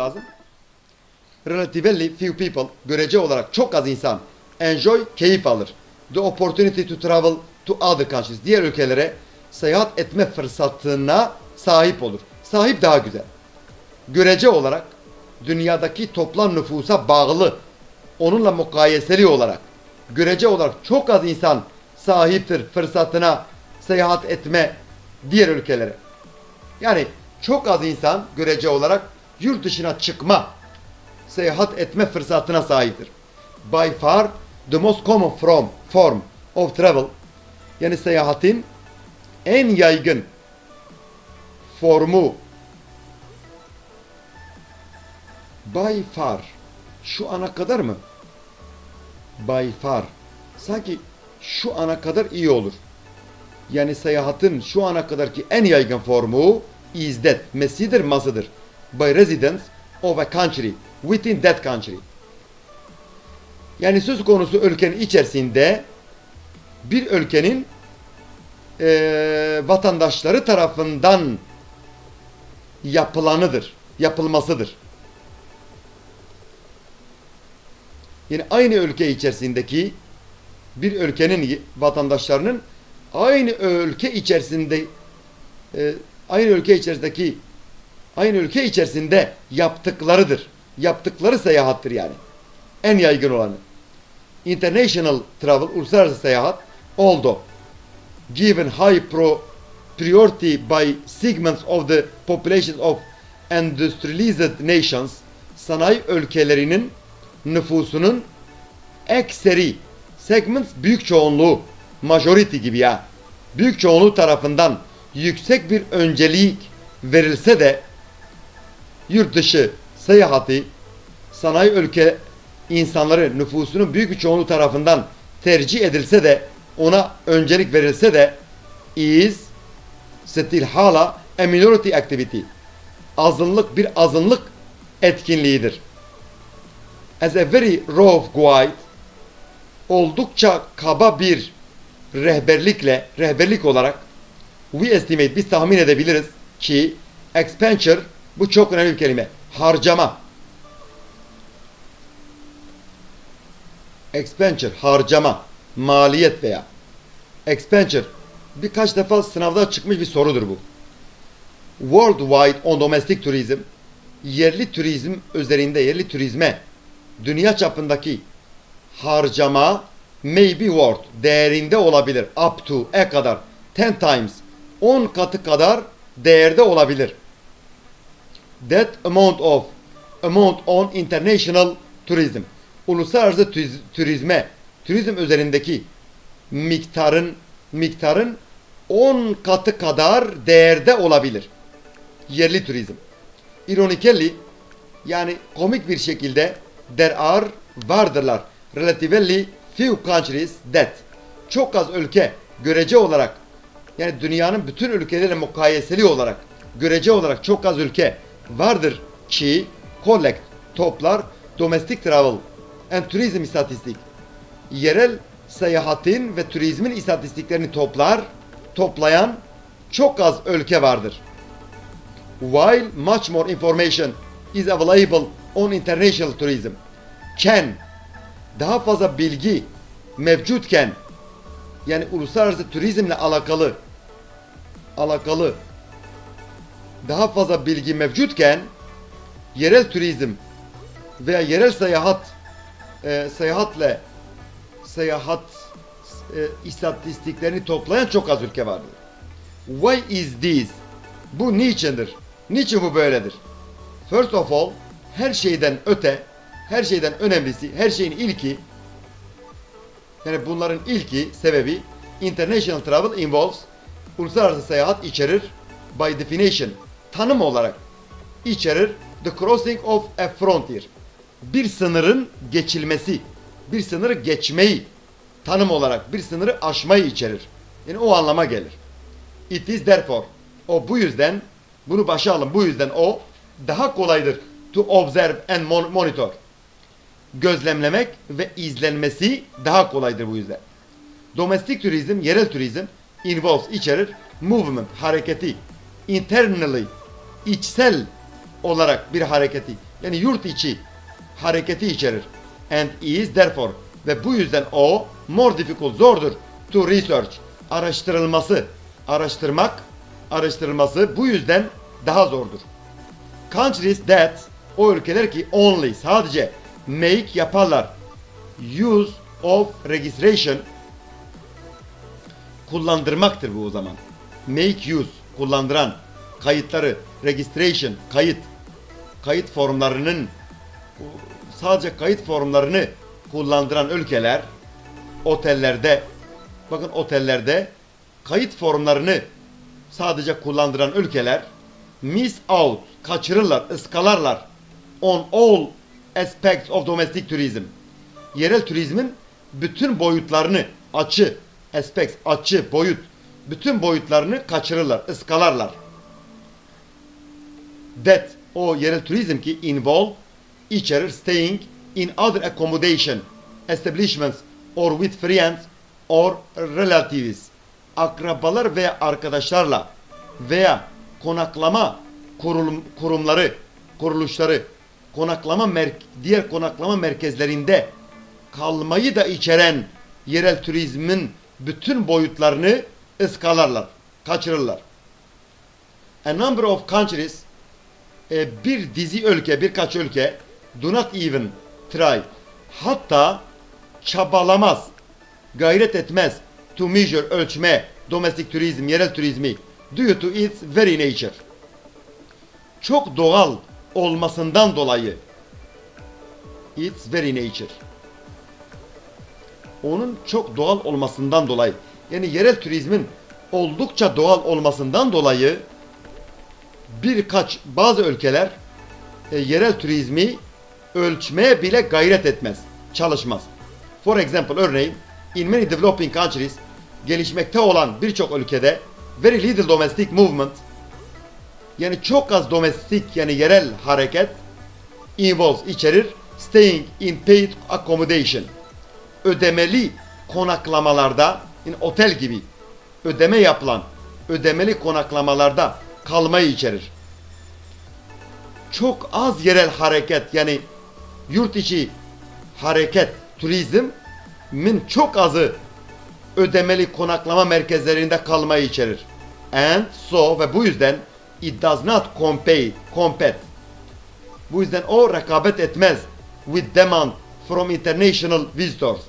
lazım. Relatively few people, görece olarak çok az insan enjoy, keyif alır. The opportunity to travel to other countries, diğer ülkelere seyahat etme fırsatına sahip olur. Sahip daha güzel. Görece olarak dünyadaki toplam nüfusa bağlı, onunla mukayeseli olarak, görece olarak çok az insan sahiptir fırsatına seyahat etme diğer ülkelere. Yani çok az insan görece olarak yurt dışına çıkma, seyahat etme fırsatına sahiptir. By far the most common from, form of travel yani seyahatin en yaygın formu by far şu ana kadar mı? By far sanki şu ana kadar iyi olur. Yani seyahatin şu ana kadarki en yaygın formu that mesidir masıdır. By residence of a country within that country. Yani söz konusu ülkenin içerisinde bir ülkenin eee, vatandaşları tarafından yapılanıdır, yapılmasıdır. Yani aynı ülke içerisindeki bir ülkenin vatandaşlarının aynı ülke içerisinde e, aynı ülke içerisindeki aynı ülke içerisinde yaptıklarıdır. Yaptıkları seyahattir yani. En yaygın olanı. International travel, uluslararası seyahat oldu. Given high pro priority by segments of the populations of industrialized nations, sanayi ülkelerinin nüfusunun ekseri segments büyük çoğunluğu majority gibi ya büyük çoğunluğu tarafından yüksek bir öncelik verilse de yurt dışı seyahati sanayi ülke insanları nüfusunun büyük bir çoğunluğu tarafından tercih edilse de ona öncelik verilse de is still hala a minority activity azınlık bir azınlık etkinliğidir. As a very rough guide oldukça kaba bir rehberlikle, rehberlik olarak we estimate, biz tahmin edebiliriz ki expenditure, bu çok önemli bir kelime, harcama. Expenditure, harcama, maliyet veya expenditure birkaç defa sınavda çıkmış bir sorudur bu. Worldwide on domestic tourism, yerli turizm üzerinde, yerli turizme, dünya çapındaki harcama may be worth değerinde olabilir. Up to e kadar 10 times 10 katı kadar değerde olabilir. That amount of amount on international tourism uluslararası turizme turizm üzerindeki miktarın miktarın 10 katı kadar değerde olabilir. Yerli turizm. Ironically yani komik bir şekilde there are vardırlar relatively few countries that çok az ülke görece olarak yani dünyanın bütün ülkeleriyle mukayeseli olarak görece olarak çok az ülke vardır ki collect toplar domestic travel and tourism istatistik yerel seyahatin ve turizmin istatistiklerini toplar toplayan çok az ülke vardır. While much more information is available on international tourism can daha fazla bilgi mevcutken yani uluslararası turizmle alakalı alakalı daha fazla bilgi mevcutken yerel turizm veya yerel seyahat e, seyahatle seyahat e, istatistiklerini toplayan çok az ülke vardır. Why is this? Bu niçindir? Niçin bu böyledir? First of all, her şeyden öte, her şeyden önemlisi, her şeyin ilki, yani bunların ilki, sebebi, international travel involves, uluslararası seyahat içerir, by definition, tanım olarak içerir, the crossing of a frontier, bir sınırın geçilmesi, bir sınırı geçmeyi, tanım olarak bir sınırı aşmayı içerir. Yani o anlama gelir. It is therefore, o bu yüzden, bunu başa alın, bu yüzden o daha kolaydır to observe and mon- monitor. Gözlemlemek ve izlenmesi daha kolaydır bu yüzden. Domestik turizm, yerel turizm involves içerir movement, hareketi, internally, içsel olarak bir hareketi, Yani yurt içi hareketi içerir. And is therefore ve bu yüzden o more difficult zordur to research araştırılması araştırmak araştırılması bu yüzden daha zordur. Countries that o ülkeler ki only sadece make yaparlar use of registration kullandırmaktır bu o zaman. Make use kullandıran kayıtları registration kayıt kayıt formlarının sadece kayıt formlarını kullandıran ülkeler otellerde bakın otellerde kayıt formlarını sadece kullandıran ülkeler miss out kaçırırlar, ıskalarlar on all aspects of domestic tourism. Yerel turizmin bütün boyutlarını açı, aspects, açı, boyut, bütün boyutlarını kaçırırlar, ıskalarlar. That o yerel turizm ki involve içerir staying in other accommodation establishments or with friends or relatives akrabalar veya arkadaşlarla veya konaklama kurulum, kurumları kuruluşları konaklama mer diğer konaklama merkezlerinde kalmayı da içeren yerel turizmin bütün boyutlarını ıskalarlar, kaçırırlar. A number of countries e, bir dizi ülke, birkaç ülke do not even try hatta çabalamaz, gayret etmez to measure, ölçme, domestic turizm, yerel turizmi due to its very nature. Çok doğal olmasından dolayı its very nature. Onun çok doğal olmasından dolayı yani yerel turizmin oldukça doğal olmasından dolayı birkaç bazı ülkeler e, yerel turizmi ölçmeye bile gayret etmez, çalışmaz. For example, örneğin in many developing countries gelişmekte olan birçok ülkede very little domestic movement yani çok az domestik yani yerel hareket involves içerir staying in paid accommodation ödemeli konaklamalarda in otel gibi ödeme yapılan ödemeli konaklamalarda kalmayı içerir. Çok az yerel hareket yani yurt içi hareket turizmin çok azı ödemeli konaklama merkezlerinde kalmayı içerir. And so ve bu yüzden it does not compete, compete. Bu yüzden o rekabet etmez with demand from international visitors.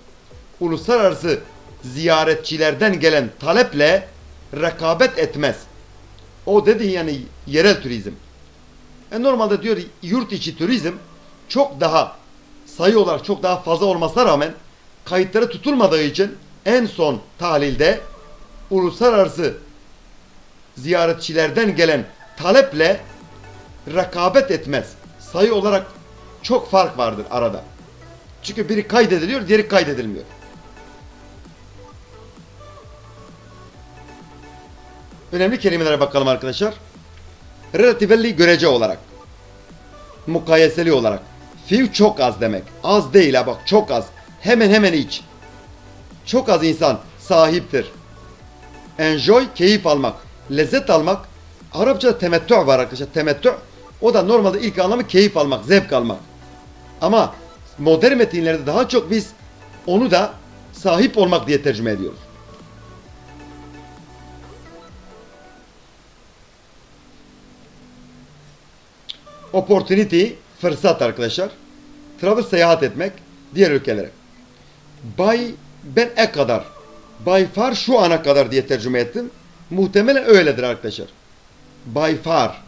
Uluslararası ziyaretçilerden gelen taleple rekabet etmez. O dedi yani yerel turizm. E normalde diyor yurt içi turizm çok daha sayı olarak çok daha fazla olmasına rağmen kayıtları tutulmadığı için en son tahlilde uluslararası ziyaretçilerden gelen taleple rekabet etmez. Sayı olarak çok fark vardır arada. Çünkü biri kaydediliyor, diğeri kaydedilmiyor. Önemli kelimelere bakalım arkadaşlar. Relatively görece olarak. Mukayeseli olarak. Few çok az demek. Az değil ha bak çok az. Hemen hemen hiç. Çok az insan sahiptir. Enjoy keyif almak. Lezzet almak. Arapçada temettü var arkadaşlar. Temettü. O da normalde ilk anlamı keyif almak, zevk almak. Ama modern metinlerde daha çok biz onu da sahip olmak diye tercüme ediyoruz. Opportunity, fırsat arkadaşlar. Travel seyahat etmek diğer ülkelere. By ben e kadar. By far şu ana kadar diye tercüme ettim. Muhtemelen öyledir arkadaşlar. By far.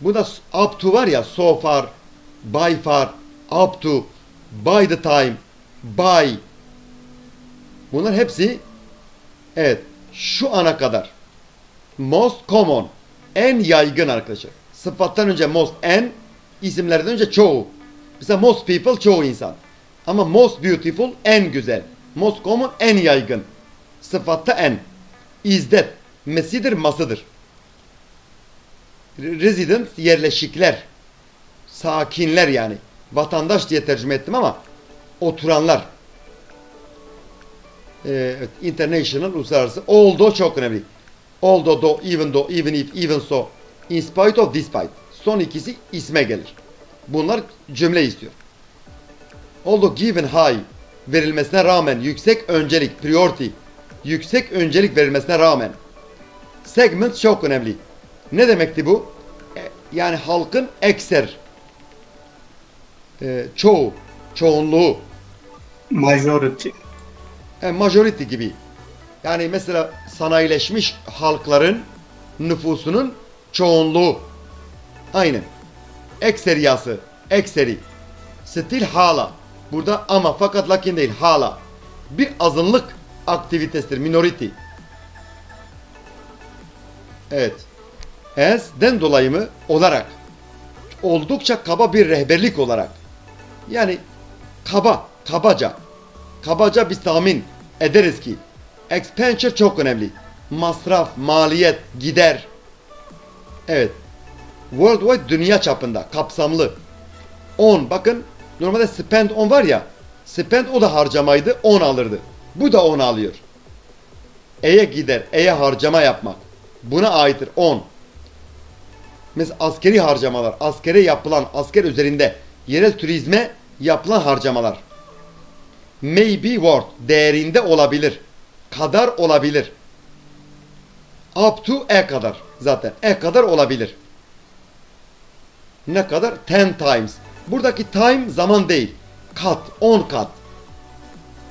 Bu da up to var ya so far, by far, up to, by the time, by. Bunlar hepsi evet şu ana kadar. Most common. En yaygın arkadaşlar. Sıfattan önce most en, isimlerden önce çoğu. Mesela most people çoğu insan. Ama most beautiful en güzel. Most common en yaygın. Sıfatta en. That mesidir masıdır. Resident yerleşikler. Sakinler yani. Vatandaş diye tercüme ettim ama oturanlar. Ee, international uluslararası. Although çok önemli. Although, though, even though, even if, even so. In spite of, despite. Son ikisi isme gelir. Bunlar cümle istiyor. Although given high verilmesine rağmen yüksek öncelik priority yüksek öncelik verilmesine rağmen segment çok önemli. Ne demekti bu? E, Yani halkın ekser e, çoğu çoğunluğu Majority. e, majority gibi. Yani mesela sanayileşmiş halkların nüfusunun çoğunluğu. Aynen. Ekseriyası. Ekseri. Stil hala. Burada ama fakat lakin değil hala. Bir azınlık aktivitesidir. Minority. Evet. As'den dolayı mı? Olarak. Oldukça kaba bir rehberlik olarak. Yani kaba, kabaca. Kabaca bir tahmin ederiz ki expenditure çok önemli. Masraf, maliyet, gider. Evet. Worldwide dünya çapında kapsamlı. 10 bakın normalde spend 10 var ya spend o da harcamaydı 10 alırdı. Bu da 10 alıyor. E'ye gider, E'ye harcama yapmak. Buna aittir 10. Mesela askeri harcamalar, askere yapılan, asker üzerinde yerel turizme yapılan harcamalar. Maybe worth, değerinde olabilir. Kadar olabilir. Up to E kadar zaten. E kadar olabilir. Ne kadar? 10 times. Buradaki time zaman değil. Kat, 10 kat.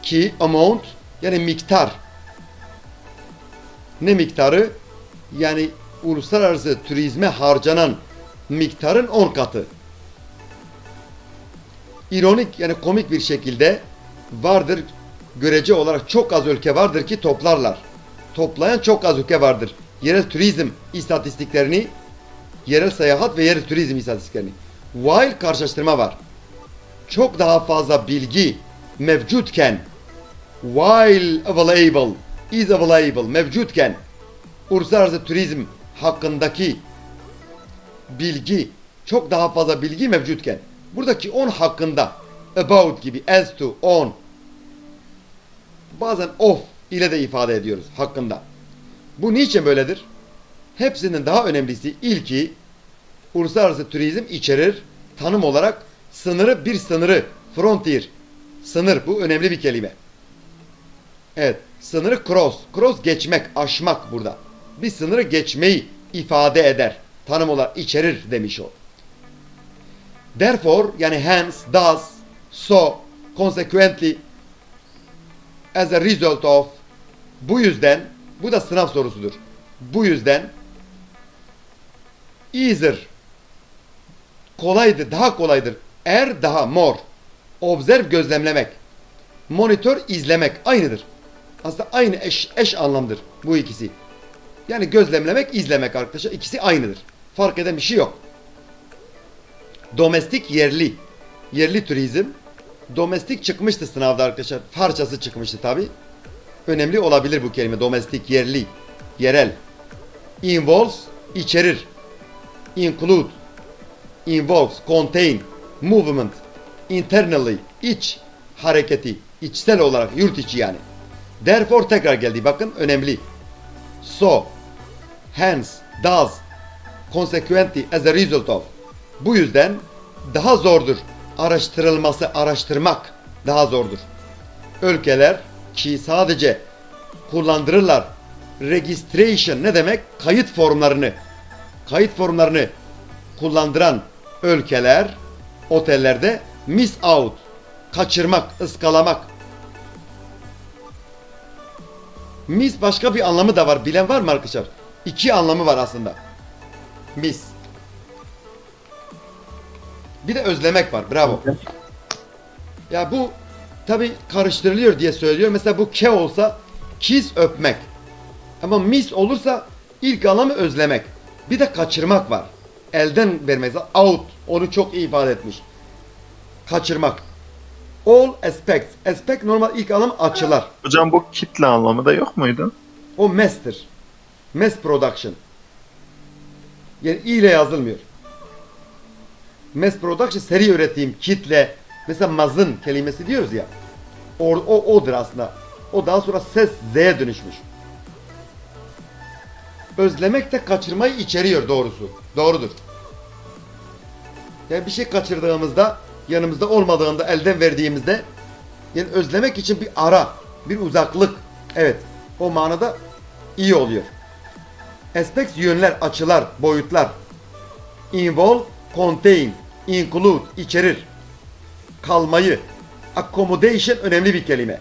Ki amount yani miktar. Ne miktarı? Yani uluslararası turizme harcanan miktarın 10 katı. İronik yani komik bir şekilde vardır görece olarak çok az ülke vardır ki toplarlar. Toplayan çok az ülke vardır. Yerel turizm istatistiklerini, yerel seyahat ve yerel turizm istatistiklerini. While karşılaştırma var. Çok daha fazla bilgi mevcutken while available is available mevcutken uluslararası turizm hakkındaki bilgi çok daha fazla bilgi mevcutken buradaki on hakkında about gibi as to on bazen of ile de ifade ediyoruz hakkında. Bu niçin böyledir? Hepsinin daha önemlisi ilki uluslararası turizm içerir tanım olarak sınırı bir sınırı frontier sınır bu önemli bir kelime. Evet sınırı cross cross geçmek aşmak burada. Bir sınırı geçmeyi ifade eder. Tanım olarak içerir demiş o. Therefore yani hence thus so consequently as a result of bu yüzden bu da sınav sorusudur. Bu yüzden easier kolaydır, daha kolaydır. Er daha more. Observe gözlemlemek. Monitör izlemek aynıdır. Aslında aynı eş, eş anlamdır bu ikisi. Yani gözlemlemek, izlemek arkadaşlar ikisi aynıdır. Fark eden bir şey yok. Domestik yerli. Yerli turizm. Domestik çıkmıştı sınavda arkadaşlar. Parçası çıkmıştı tabi. Önemli olabilir bu kelime. Domestik, yerli, yerel. Involves, içerir. Include, involves, contain, movement, internally, iç hareketi, içsel olarak, yurt içi yani. Therefore tekrar geldi. Bakın önemli. So, hence, does, consequently, as a result of. Bu yüzden daha zordur. Araştırılması, araştırmak daha zordur. Ülkeler ki sadece kullandırırlar. Registration ne demek? Kayıt formlarını. Kayıt formlarını kullandıran ülkeler otellerde miss out, kaçırmak, ıskalamak. Miss başka bir anlamı da var. Bilen var mı arkadaşlar? İki anlamı var aslında. Miss. Bir de özlemek var. Bravo. Ya bu tabi karıştırılıyor diye söylüyor. Mesela bu ke olsa kiss öpmek. Ama miss olursa ilk anlamı özlemek. Bir de kaçırmak var. Elden vermek. Out. Onu çok iyi ifade etmiş. Kaçırmak. All aspects. Aspect normal ilk anlam açılar. Hocam bu kitle anlamı da yok muydu? O mass'tir. Mass production. Yani i ile yazılmıyor. Mass production seri üretim, kitle. Mesela mazın kelimesi diyoruz ya. O, o odur aslında. O daha sonra ses z'ye dönüşmüş. Özlemek de kaçırmayı içeriyor doğrusu. Doğrudur. Yani bir şey kaçırdığımızda, yanımızda olmadığında, elden verdiğimizde yani özlemek için bir ara, bir uzaklık. Evet, o manada iyi oluyor. Aspects yönler, açılar, boyutlar. Involve, contain, include, içerir. Kalmayı. Accommodation önemli bir kelime.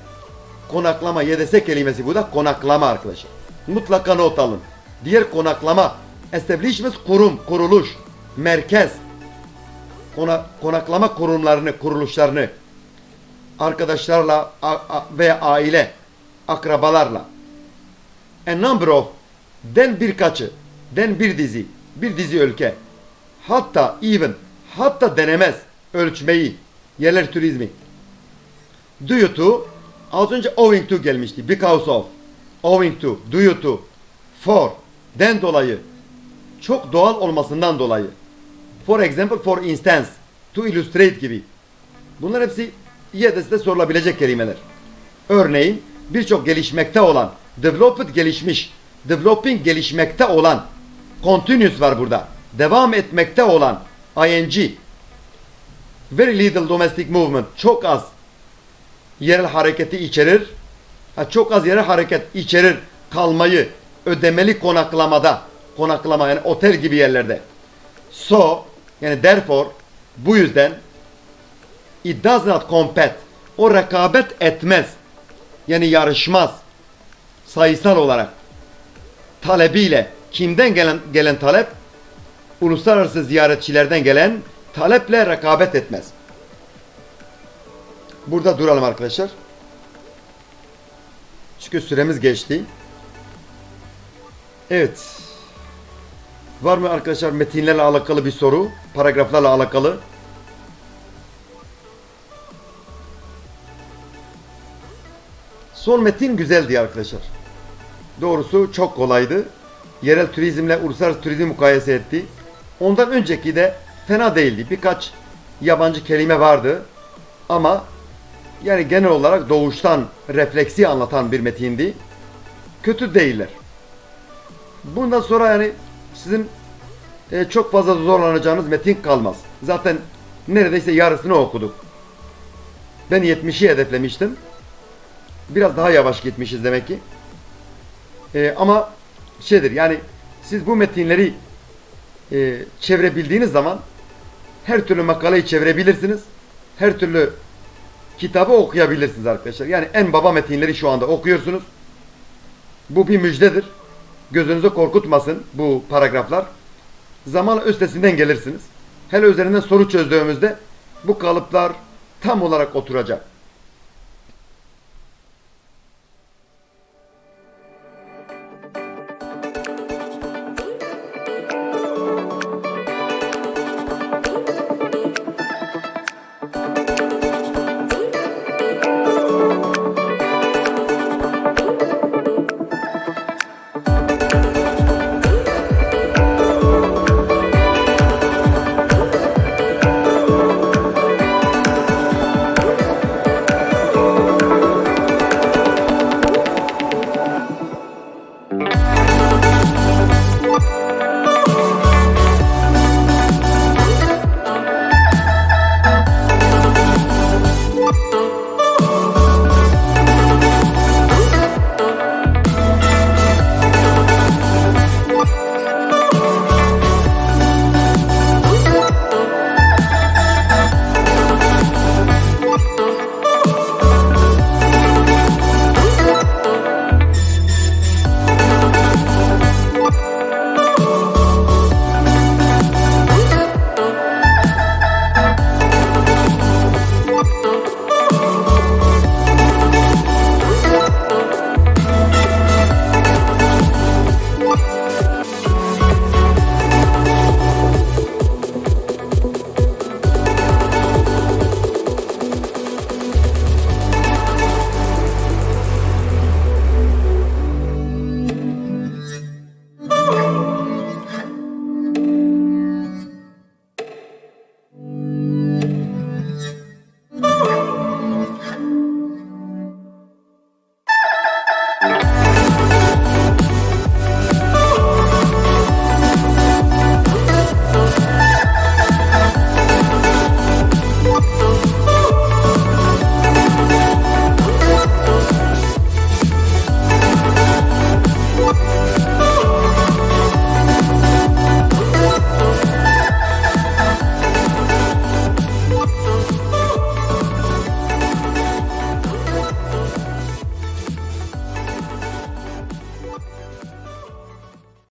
Konaklama, YDS kelimesi bu da konaklama arkadaşlar. Mutlaka not alın. Diğer konaklama, establishment kurum, kuruluş, merkez. Kona, konaklama kurumlarını, kuruluşlarını arkadaşlarla a- a- veya aile, akrabalarla. A number of den birkaçı, den bir dizi, bir dizi ülke. Hatta even, hatta denemez ölçmeyi, yerler turizmi. Due to, az önce owing to gelmişti. Because of, owing to, due to, for, den dolayı. Çok doğal olmasından dolayı. For example, for instance, to illustrate gibi. Bunlar hepsi YDS'de sorulabilecek kelimeler. Örneğin birçok gelişmekte olan, developed gelişmiş, developing gelişmekte olan, continuous var burada. Devam etmekte olan, ing. Very little domestic movement, çok az yerel hareketi içerir. Çok az yerel hareket içerir kalmayı ödemeli konaklamada, konaklama yani otel gibi yerlerde. So yani therefore bu yüzden it does not compete. O rekabet etmez. Yani yarışmaz. Sayısal olarak. Talebiyle. Kimden gelen gelen talep? Uluslararası ziyaretçilerden gelen taleple rekabet etmez. Burada duralım arkadaşlar. Çünkü süremiz geçti. Evet. Var mı arkadaşlar metinlerle alakalı bir soru? Paragraflarla alakalı? Son metin güzeldi arkadaşlar. Doğrusu çok kolaydı. Yerel turizmle uluslararası turizm mukayese etti. Ondan önceki de fena değildi. Birkaç yabancı kelime vardı. Ama yani genel olarak doğuştan refleksi anlatan bir metindi. Kötü değiller. Bundan sonra yani sizin e, çok fazla zorlanacağınız metin kalmaz. Zaten neredeyse yarısını okuduk. Ben 70'i hedeflemiştim. Biraz daha yavaş gitmişiz demek ki. E, ama şeydir yani siz bu metinleri e, çevirebildiğiniz zaman her türlü makaleyi çevirebilirsiniz. Her türlü kitabı okuyabilirsiniz arkadaşlar. Yani en baba metinleri şu anda okuyorsunuz. Bu bir müjdedir. Gözünüzü korkutmasın bu paragraflar. Zamanla üstesinden gelirsiniz. Hele üzerinden soru çözdüğümüzde bu kalıplar tam olarak oturacak.